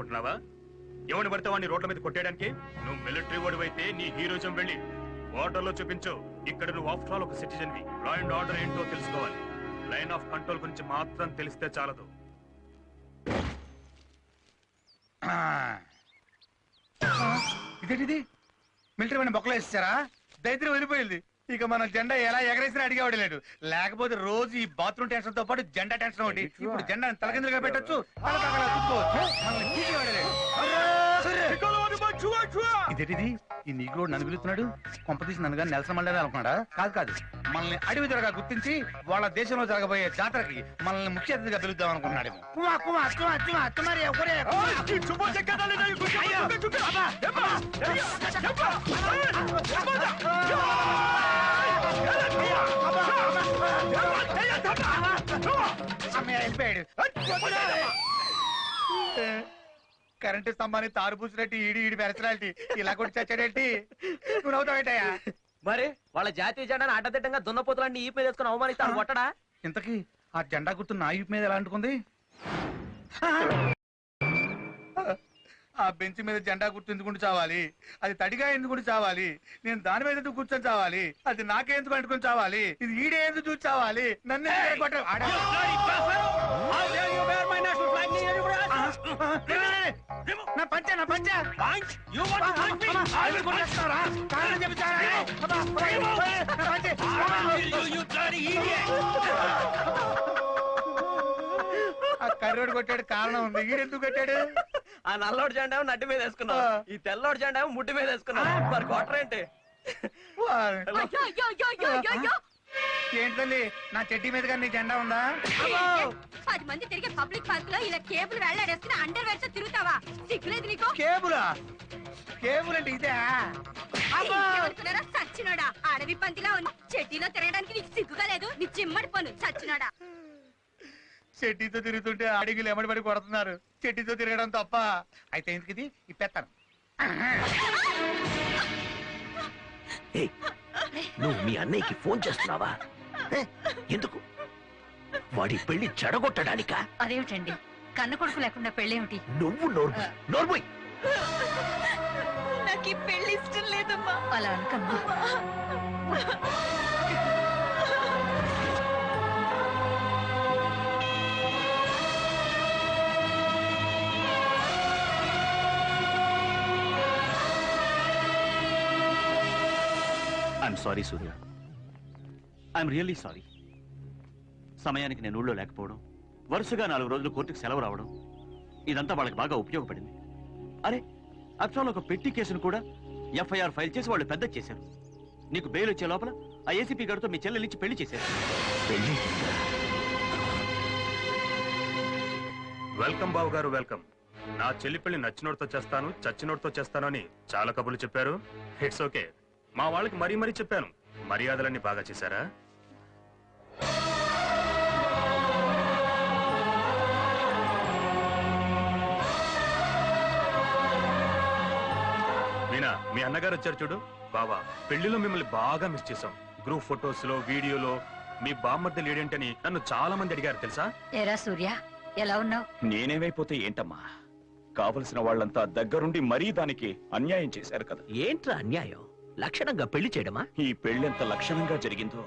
అనుకుంటున్నావా? ఎవరిని పడితే వాడిని రోడ్ల మీద కొట్టేయడానికి? నువ్వు మిలిటరీ ఓడివైతే అయితే నీ హీరోజం వెళ్ళి వాటర్లో చూపించు. ఇక్కడ నువ్వు ఆఫ్టర్ ఆల్ ఒక సిటిజన్ లా అండ్ ఆర్డర్ ఏంటో తెలుసుకోవాలి. లైన్ ఆఫ్ కంట్రోల్ గురించి మాత్రం తెలిస్తే చాలదు. ఇదేంటిది? మిలిటరీ వాడిని బొక్కలు వేసేసారా? దరిద్రం వెళ్ళిపోయింది. ఇక మన జెండా ఎలా ఎగరేసినా అడిగేవాడు లేడు. లేకపోతే రోజు ఈ బాత్రూమ్ టెన్షన్తో పాటు జెండా టెన్షన్ ఒకటి. ఇప్పుడు జెండా తలకిందులుగా పెట్టొచ్చు. ఇదేంటిది? ఈ నీగ్రో నన్ను పిలుస్తున్నాడు? కొంప తీసి నన్ను కానీ నెలసన మండలి అనుకున్నాడా? కాదు కాదు. మనల్ని అడవి దొరగా గుర్తించి వాళ్ళ దేశంలో జరగబోయే జాతరకి మనల్ని ముఖ్య అతిథిగా పిలుద్దాం అనుకున్నాడు కుమా కరెంటు స్తంభాన్ని తారు పూసినట్టు ఈడి ఈడి పెరచలాంటి ఇలా కొట్టి చచ్చాడేంటి? నువ్వు నవ్వుతావేంటయ్యా మరి వాళ్ళ జాతీయ జెండాను అడ్డదిడ్డంగా దున్నపోతులన్నీ ఈ మీద వేసుకుని అవమానిస్తాను కొట్టడా ఇంతకీ ఆ జెండా గుర్తు నా ఈపు మీద ఎలా అంటుకుంది? ఆ బెంచ్ మీద జెండా గుర్తు ఎందుకు చావాలి? అది తడిగా ఎందుకు చావాలి? నేను దాని మీద ఎందుకు కూర్చొని చావాలి? అది నాకే ఎందుకు అంటుకొని చావాలి? ఇది ఈడే ఎందుకు చూసి చావాలి? నన్ను ఎందుకు కొట్ట- ఆడ- నా పంచ నా పంచ. ఆవిడ కొట్టేస్తున్నారా? కారణం చెప్తారా? అబ్బా, అబ్బా, నా పంచె. ఆ కర్రోడు కొట్టాడు కారణం ఉంది. ఈడెందుకు కొట్టాడు? ఆ నల్లోడి జెండా నడ్డి మీద వేసుకున్నావు. ఈ తెల్లోడి జెండా ముడ్డి మీద వేసుకున్నావు. మరి కొట్టరేంటి వారు. అయ్యో, అయ్యో, అయ్యో, అయ్యో, అయ్యో, అయ్యో. ఏంటి తల్లి? నా చెడ్డీ మీద కానీ నీ జెండా ఉందా? పది మంది తిరిగే పబ్లిక్ పార్క్లో ఇలా కేబుల్ వెళ్ళాడేస్తున్న అండర్ వేర్ తిరుగుతావా? సిగ్గులేదు నీకు? కేబులా? కేబుల్ అంటే ఇదే ఏమనుకున్నారా? సచ్చినోడా అడవి పందిలా ఉంది చెట్టిలో తిరగడానికి నీకు సిగ్గుగా లేదు? నీ చిమ్మడి పను సచ్చినోడా చెట్టీతో తిరుగుతుంటే అడిగిలు ఎమడి పడి కొడుతున్నారు. చెట్టీతో తిరగడం తప్ప. అయితే ఎందుకు ఇది? ఇప్పేస్తాను ఏయ్, నువ్వు మీ అన్నయ్యకి ఫోన్ చేస్తున్నావా? ఎందుకు? వాడి పెళ్ళి చెడగొట్టడానికా? అదేమిటండి? కన్న కొడుకు లేకుండా పెళ్ళేమిటి? నువ్వు నోర్ము నోర్మోయ్. నాకు ఈ పెళ్ళి ఇష్టం లేదమ్మా. అలా అనకమ్మా. I'm sorry Surya I'm really sorry సమయానికి నేను ఊళ్ళో లేకపోవడం వరుసగా నాలుగు రోజులు కోర్టుకు సెలవు రావడం ఇదంతా వాళ్ళకి బాగా ఉపయోగపడింది. అరే అక్షరాలు ఒక పెట్టి కేసును కూడా ఎఫ్ఐఆర్ ఫైల్ చేసి వాళ్ళు పెద్ద చేశారు. నీకు బెయిల్ వచ్చే లోపల ఆ ఏసీపీ గారితో మీ చెల్లెలిచ్చి పెళ్ళి చేశారు. పెళ్ళి? వెల్కమ్ బాబు గారు వెల్కమ్. నా చెల్లి పెళ్ళి నచ్చినోడితో చేస్తాను చచ్చినోడితో చేస్తాను అని చాలా కబుర్లు చెప్పారు. ఇట్స్ ఓకే మా వాళ్ళకి మరీ మరీ చెప్పాను. మర్యాదలన్నీ బాగా చేశారా? మీనా మీ అన్నగారు వచ్చారు చూడు. బావా పెళ్ళిలో మిమ్మల్ని బాగా మిస్ చేశాం. గ్రూప్ ఫొటోస్లో వీడియోలో మీ బామ్మర్ది లేడేంటని నన్ను చాలా మంది అడిగారు తెలుసా? ఎరా సూర్య ఎలా ఉన్నావు? నేనేమైపోతే ఏంటమ్మా? కావలసిన వాళ్ళంతా దగ్గరుండి మరీ దానికి అన్యాయం చేశారు కదా. ఏంట్రా అన్యాయం? లక్షణంగా పెళ్ళి చేయడమా? ఈ పెళ్ళెంత లక్షణంగా జరిగిందో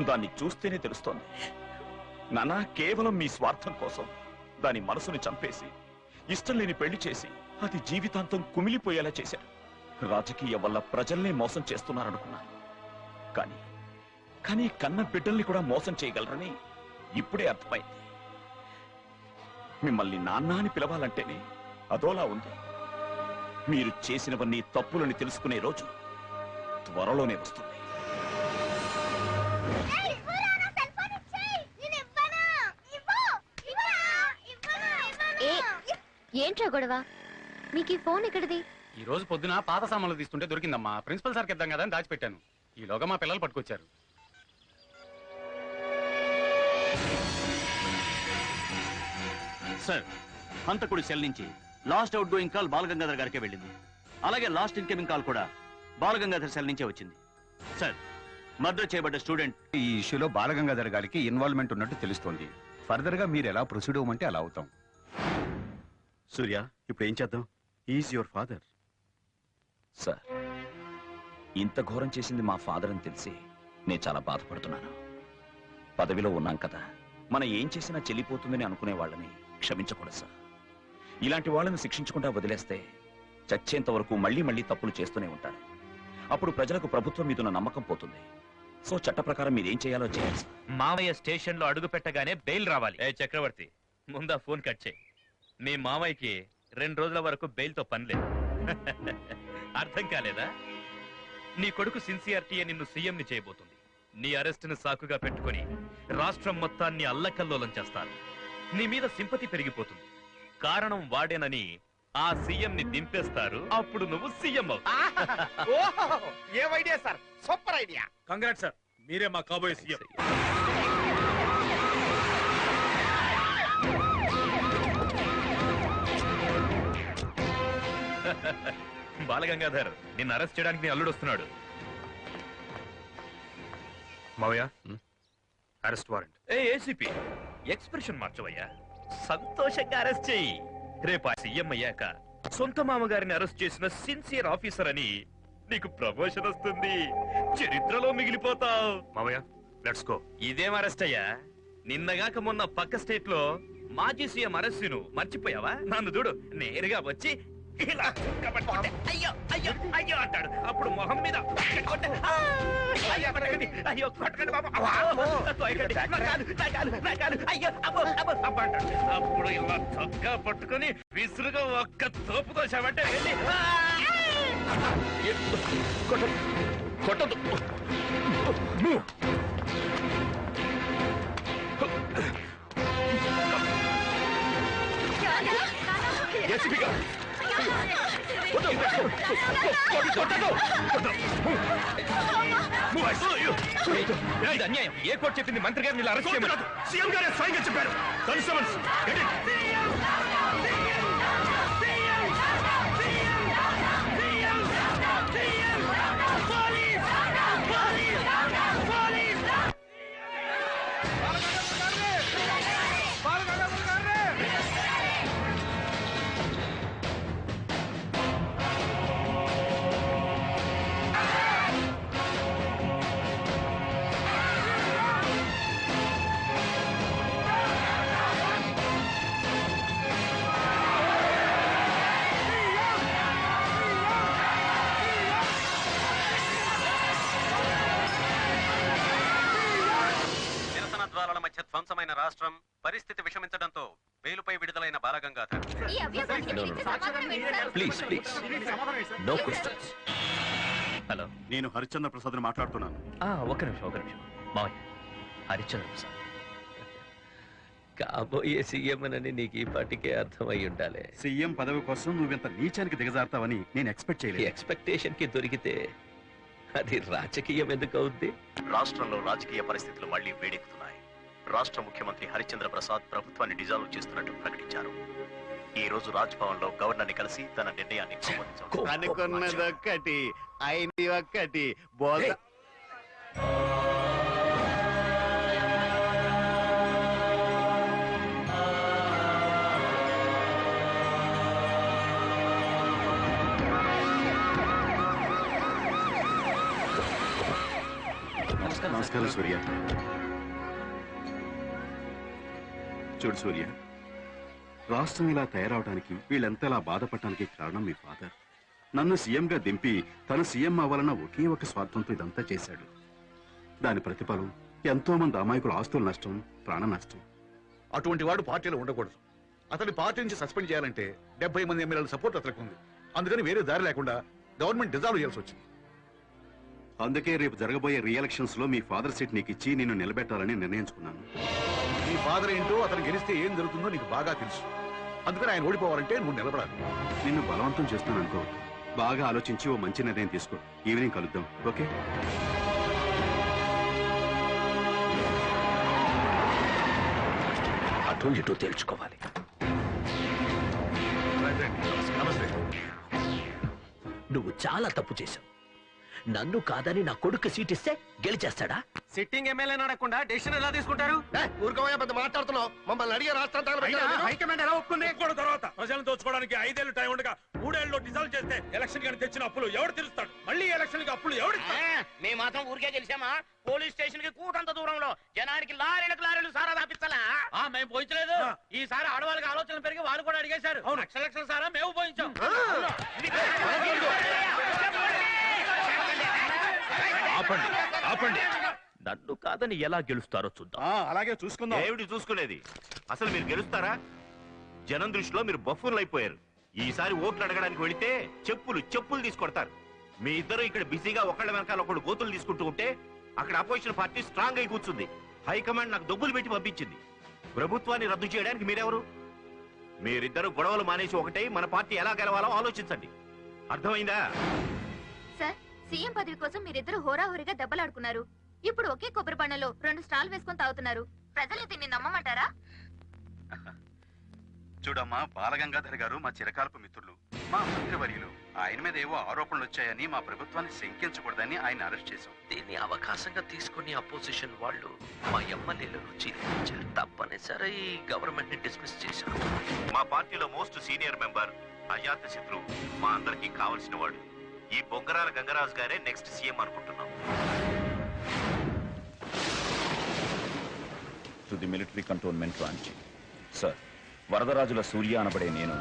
దాన్ని చూస్తేనే తెలుస్తోంది. నానా కేవలం మీ స్వార్థం కోసం దాని మనసుని చంపేసి ఇష్టం లేని పెళ్ళి చేసి అది జీవితాంతం కుమిలిపోయేలా చేశారు. రాజకీయ వల్ల ప్రజల్నే మోసం చేస్తున్నారనుకున్నాను. కానీ కానీ కన్న బిడ్డల్ని కూడా మోసం చేయగలరని ఇప్పుడే అర్థమైంది. మిమ్మల్ని నాన్న అని పిలవాలంటేనే అదోలా ఉంది. మీరు చేసినవన్నీ తప్పులని తెలుసుకునే రోజు త్వరలోనే వస్తుంది. ఏంట్రా గొడవ? మీకు ఈ ఫోన్ ఎక్కడిది? ఈ రోజు పొద్దున పాత సామాన్లు తీసుకుంటే దొరికిందమ్మా. ప్రిన్సిపల్ సార్కి ఇద్దాం కదా అని దాచిపెట్టాను. ఈలోగా మా పిల్లలు పట్టుకొచ్చారు. సార్ హంతకుడి సెల్ నుంచి last outgoing call Balagangadhar గారికే వెళ్ళింది. అలాగే లాస్ట్ ఇన్కమింగ్ కాల్ కూడా. బాలగంగాధర్ సెల్ నుంచే వచ్చింది. సార్ మర్డర్ చేయబడ్డ స్టూడెంట్ ఈ ఇష్యూలో బాలగంగాధర్ గారికి ఇన్వాల్వ్మెంట్ ఉన్నట్టు తెలుస్తోంది. ఫర్దర్గా మీరు ఎలా ప్రొసీడ్ అవ్వమంటే అలా అవుతాం. సూర్య ఇప్పుడు ఏం చేద్దాం? ఈజ్ యువర్ ఫాదర్ సార్ ఇంత ఘోరం చేసింది మా ఫాదర్ అని తెలిసి నేను చాలా బాధపడుతున్నాను. పదవిలో ఉన్నాం కదా మనం ఏం చేసినా చెల్లిపోతుందని అనుకునే వాళ్ళని క్షమించకూడదు సార్. ఇలాంటి వాళ్ళని శిక్షించకుండా వదిలేస్తే చచ్చేంత వరకు మళ్ళీ మళ్ళీ తప్పులు చేస్తూనే ఉంటారు. అప్పుడు ప్రజలకు ప్రభుత్వం మీద ఉన్న నమ్మకం పోతుంది. సో చట్ట ప్రకారం మీరేం చేయాలో చేయాలి. సార్ మామయ్య స్టేషన్లో అడుగు పెట్టగానే బెయిల్ రావాలి. ఏ చక్రవర్తి ముందా ఫోన్ కట్ చేయి. మీ మామయ్యకి రెండు రోజుల వరకు బెయిల్తో పని లేదు. అర్థం కాలేదా? నీ కొడుకు సిన్సియారిటీ నిన్ను సీఎం ని చేయబోతుంది. నీ అరెస్ట్ని సాకుగా పెట్టుకొని రాష్ట్రం మొత్తాన్ని అల్లకల్లోలం చేస్తారు. నీ మీద సింపతి పెరిగిపోతుంది. కారణం వాడేనని ఆ సీఎం ని దింపేస్తారు. అప్పుడు నువ్వు CM a idea sir? Super idea. Congrat sir మీరే మా కాబోయే సీఎం. బాలగంగాధర్ నిన్ను అరెస్ట్ చేయడానికి నీ అల్లుడు వస్తున్నాడు. మావయ్య అరెస్ట్ వారెంట్. ఏ ఏసీపీ ఎక్స్ప్రెషన్ మార్చవయ్యా. సంతోషంగా అరెస్ట్ చెయ్యి రేపు ఆ సీఎం అయ్యాక సొంత మామగారిని అరెస్ట్ చేసిన సిన్సియర్ ఆఫీసర్ అని నీకు ప్రమోషన్ వస్తుంది. చరిత్రలో మిగిలిపోతావు. మావయ్య లెట్స్ గో ఇదేం అరెస్ట్ అయ్యా? నిన్నగాక మొన్న పక్క స్టేట్లో మాజీ సీఎం అరెస్ట్ మర్చిపోయావా? నన్ను చూడు నేరుగా వచ్చి ఇలా చుక్కబట్టుకుంటే అయ్యో అయ్యో అయ్యో అంటాడు. అప్పుడు మొహం మీద కొట్టే, ఆ, అయ్యో కొట్టకండి, అయ్యో కొట్టకండి బాబు, అవ్వ, అమ్మో, కొయ్యకండి, నా కాలు, నా కాలు, నా కాలు, అయ్యో అబ్బో అబ్బో. అబ్బో అంటాడు. అప్పుడు ఇలా చొక్కా పట్టుకొని విసురుగా ఒక్క తోపు కోసామంటే వెళ్ళి ఆ! కొట్టదు కొట్టదు ఏసీపీ గారు. ఇది అన్యాయం ఏ కోర్టు చెప్పింది? మంత్రి గారిని ఇలా అరెస్ట్ చేయమని. సీఎం గారే స్వయంగా చెప్పారు. రాష్ట్రం పరిస్థితి విషమించడంతో బెయిలుపై విడుదలైన బాలగంగాధర్. ఈ అభ్యాసానికి No, no, నీకు no. సమాధానం ఏంటి? Sir? Please please no questions hello నేను హరిశ్చంద్ర ప్రసాద్ మాట్లాడుతున్నాను. ఒక నిమిషం ఒక నిమిషం. మావయ్య హరిచంద్ర ప్రసాద్. కాబోయే సీఎం అని నీకు ఈ పాటికే అర్థమై ఉండాలి. సీఎం పదవి కోసం నువ్వింత నీచానికి దిగజారుతావని నేను ఎక్స్పెక్ట్ ఈ చేయలేదు. ఎక్స్పెక్టేషన్కి దొరికితే అది రాజకీయం ఎందుకు అవుద్ది? రాష్ట్రంలో రాజకీయ పరిస్థితులు మళ్ళీ వేడెక్కుతున్నాయి. రాష్ట్ర ముఖ్యమంత్రి హరిచంద్ర ప్రసాద్ ప్రభుత్వాన్ని డిజాల్వ్ చేస్తున్నట్టు ప్రకటించారు. ఈ రోజు రాజ్ భవన్లో గవర్నర్ని కలిసి తన నిర్ణయాన్ని అనుకున్నదొక్కటి అయింది ఒక్కటి బోధ నమస్కారం సూర్య. చూడు సూర్య. రాష్ట్రం ఇలా తయారవడానికి వీళ్ళెంతలా బాధపడటానికి కారణం మీ ఫాదర్. నన్ను సీఎంగా దింపి తను సీఎం అవ్వాలన్న ఒకే ఒక స్వార్థంతో ఇదంతా చేశాడు. దాని ప్రతిఫలం ఎంతో మంది అమాయకుల ఆస్తుల నష్టం ప్రాణ నష్టం. అటువంటి వాడు పార్టీలో ఉండకూడదు. అతని పార్టీ నుంచి సస్పెండ్ చేయాలంటే డెబ్బై మంది ఎమ్మెల్యేల సపోర్ట్ అతనికి ఉంది. అందుకని వేరే దారి లేకుండా గవర్నమెంట్ డిజాల్వ్ చేయాల్సి వచ్చింది. అందుకే రేపు జరగబోయే రీఎలక్షన్స్లో మీ ఫాదర్ సీట్ నీకు ఇచ్చి నిన్ను నిలబెట్టాలని నిర్ణయించుకున్నాను. నీ ఫాదర్ ఏంటో అతను గెలిస్తే ఏం జరుగుతుందో నీకు బాగా తెలుసు. అందుకని ఆయన ఓడిపోవాలంటే నువ్వు నిలబడాలి. నిన్ను బలవంతం చేస్తాను అనుకో. బాగా ఆలోచించి ఓ మంచి నిర్ణయం తీసుకో. ఈవినింగ్ కలుద్దాం. ఓకే? అటు ఇటు తేల్చుకోవాలి. నమస్తే నువ్వు చాలా తప్పు చేశావు. నన్ను కాదని నా కొడుకు సీట్ ఇస్తే గెలిచేస్తాడా? సిట్టింగ్ ఎమ్మెల్యే అడగకుండా డెసిషన్ ఎలా తీసుకుంటారు? ఊరుకోమయ్యా పెద్ద మాట్లాడుతున్నావు? మమ్మల్ని అడిగే రాష్ట్రం హైకమాండ్ ఎలా ఒప్పుకుంది? కూడా తర్వాత. ప్రజలను దోచుకోవడానికి ఐదేళ్ళు టైం ఉండగా మూడేళ్ళు డిజాల్వ్ చేస్తే ఎలక్షన్ కానీ తెచ్చిన అప్పులు ఎవడు తీరుస్తాడు? మళ్ళీ ఎలక్షన్కి అప్పులు ఎవడు మేము మాత్రం ఊరికే గెలిచామా? పోలీస్ స్టేషన్కి కూటంత దూరంలో జనానికి లారీలకు లారీలు సారా దాపిస్తలా మేము పోయించలేదు. ఈసారి ఆడవాళ్ళకి ఆలోచన పెరిగి వాళ్ళు కూడా అడిగేశారు. లక్ష లక్షల సారా మేము పోయించాం. ఆపండి ఆపండి. నన్ను కాదని ఎలా గెలుస్తారో చూద్దాం. అలాగే చూసుకుందాం. ఏమిటి చూసుకునేది. అసలు మీరు గెలుస్తారా? జనం దృష్టిలో మీరు బఫూన్లు అయిపోయారు. ఈసారి ఓట్లు అడగడానికి వెళితే చెప్పులు చెప్పులు తీసుకొడతారు. మీ ఇద్దరు ఇక్కడ బిజీగా ఒకళ్ళ వెనకాల ఒకడు గోతులు తీసుకుంటూ ఉంటే అక్కడ అపోజిషన్ పార్టీ స్ట్రాంగ్ అయి కూర్చుంది. హైకమాండ్ నాకు డబ్బులు పెట్టి పంపించింది. ప్రభుత్వాన్ని రద్దు చేయడానికి మీరెవరు? మీరిద్దరు గొడవలు మానేసి ఒకటే మన పార్టీ ఎలా గెలవాలో ఆలోచించండి. అర్థమైందా? సీఎం పదవి కోసం మీరిద్దరు హోరాహోరీగా దెబ్బలాడుకున్నారు. ఇప్పుడు ఒకే కొబ్బరి పండులో రెండు స్టాల్ వేసుకొని తాగుతున్నారు. ప్రజలు దీన్ని నమ్మమంటారా? చూడమ్మా బాలగంగాధర్ గారు మా చిరకాలపు మిత్రులు. మా మంత్రివర్యులు. ఆయన మీద ఏవో ఆరోపణలు వచ్చాయని మా ప్రభుత్వాన్ని శంకించకూడదని ఆయన అరెస్ట్ చేశాం. దీన్ని అవకాశంగా తీసుకుని అపోజిషన్ వాళ్ళు మా ఎమ్మెల్యేలను చీలించారు తప్పనిసరి గవర్నమెంట్ని డిస్మిస్ చేశారు. మా పార్టీలో మోస్ట్ సీనియర్ మెంబర్ అజాత శత్రు మా అందరికీ కావలసిన వాడు. ఈ బొంగరాల గంగరాజు గారే నెక్స్ట్ సీఎం అనుకుంటున్నాం. To the military cantonment branch sir Varadarajula Surya అనబడే నేను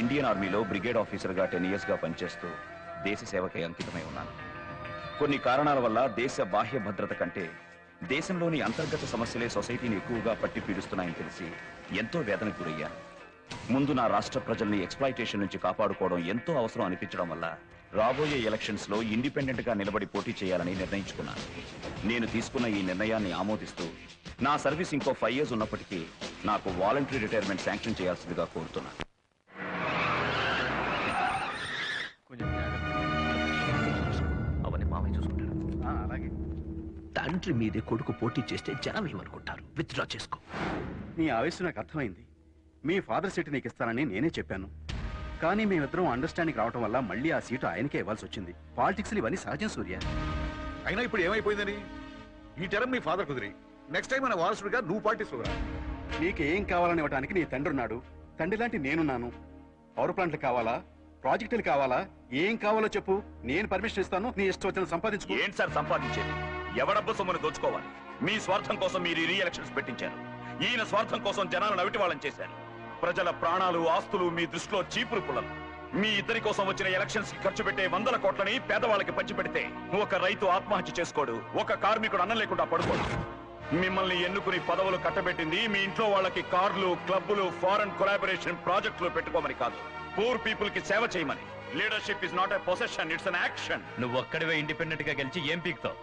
ఇండియన్ ఆర్మీలో బ్రిగేడ్ ఆఫీసర్గా టెన్ ఇయర్స్గా పనిచేస్తూ దేశ సేవకై అంకితమై ఉన్నాను. కొన్ని కారణాల వల్ల దేశ బాహ్య భద్రత కంటే దేశంలోని అంతర్గత సమస్యలే సొసైటీని ఎక్కువగా పట్టి పీడిస్తున్నాయని తెలిసి ఎంతో వేదనకు గురయ్యాను. ముందు నా రాష్ట్ర ప్రజల్ని ఎక్స్ప్లాయిటేషన్ నుంచి కాపాడుకోవడం ఎంతో అవసరం అనిపించడం వల్ల రాబోయే ఎలక్షన్స్లో ఇండిపెండెంట్గా నిలబడి పోటీ చేయాలని నిర్ణయించుకున్నాను. నేను తీసుకున్న ఈ నిర్ణయాన్ని ఆమోదిస్తూ నా సర్వీస్ ఇంకో ఫైవ్ ఇయర్స్ ఉన్నప్పటికీ నాకు వాలంటరీ రిటైర్మెంట్ శాంక్షన్ చేయాల్సిందిగా కోరుతున్నాను. అవన్నీ మామయ్య చూసుకుంటాడు అలాగే. తండ్రి మీదే కొడుకు పోటీ చేస్తే జనం ఏమనుకుంటారు? విత్డ్రా చేసుకో. నీ ఆవేశం నాకు అర్థమైంది. మీ ఫాదర్ సీట్ నీకు ఇస్తానని నేనే చెప్పాను. కానీ మేమిద్దరం అండర్స్టాండింగ్ రావడం వల్ల మళ్ళీ ఆ సీటు ఆయనకే ఇవ్వాల్సి వచ్చింది. పాలిటిక్స్ ఇవన్నీ సహజం సూర్య. అయినా ఇప్పుడు ఏమైపోయిందని? ఈ టర్మ్ మీ ఫాదర్ కుదిరి. నెక్స్ట్ టైం మన వారసుడిగా నువ్వు పార్టీ చూడరా నీకు ఏం కావాలని ఇవ్వడానికి నీ తండ్రి ఉన్నాడు. తండ్రి లాంటి నేనున్నాను. పవర్ ప్లాంట్లు కావాలా? ప్రాజెక్టులు కావాలా? ఏం కావాలో చెప్పు. నేను పర్మిషన్ ఇస్తాను. నీ ఇష్టం వచ్చిన సంపాదించుకో. ఏంటి సార్ సంపాదించేది? ఎవడబ్బు సొమ్మును దోచుకోవాలి? మీ స్వార్థం కోసం మీరు ఈ రీ ఎలక్షన్స్ పెట్టించారు. ఈయన స్వార్థం కోసం జనాలను అవిటి వాళ్ళని చేశారు. ప్రజల ప్రాణాలు ఆస్తులు మీ దృష్టిలో చీపురు పుల్లలు. మీ ఇద్దరి కోసం వచ్చిన ఎలక్షన్స్కి ఖర్చు పెట్టే వందల కోట్లని పేదవాళ్ళకి పంచిపెడితే ఒక రైతు ఆత్మహత్య చేసుకోడు ఒక కార్మికుడు అన్నం లేకుండా పడుకోడు. మిమ్మల్ని ఎన్నుకుని పదవులు కట్టబెట్టింది మీ ఇంట్లో వాళ్ళకి కార్లు క్లబ్బులు ఫారెన్ కొలాబరేషన్ ప్రాజెక్టులు పెట్టుకోమని కాదు. పూర్ పీపుల్కి సేవ చేయమని. Leadership is not a possession it's an action. నువ్వు ఒక్కడివే ఇండిపెండెంట్గా గెలిచి ఏం పీకుతావు?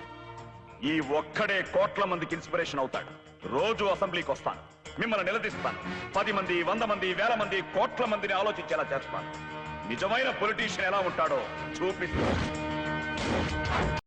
ఈ ఒక్కడే కోట్ల మందికి ఇన్స్పిరేషన్ అవుతాడు. రోజు అసెంబ్లీకి వస్తాను. మిమ్మల్ని నిలదీస్తాను. పది మంది వంద మంది వేల మంది కోట్ల మందిని ఆలోచించేలా చేస్తాను. నిజమైన పొలిటీషియన్ ఎలా ఉంటాడో చూపిస్తాను.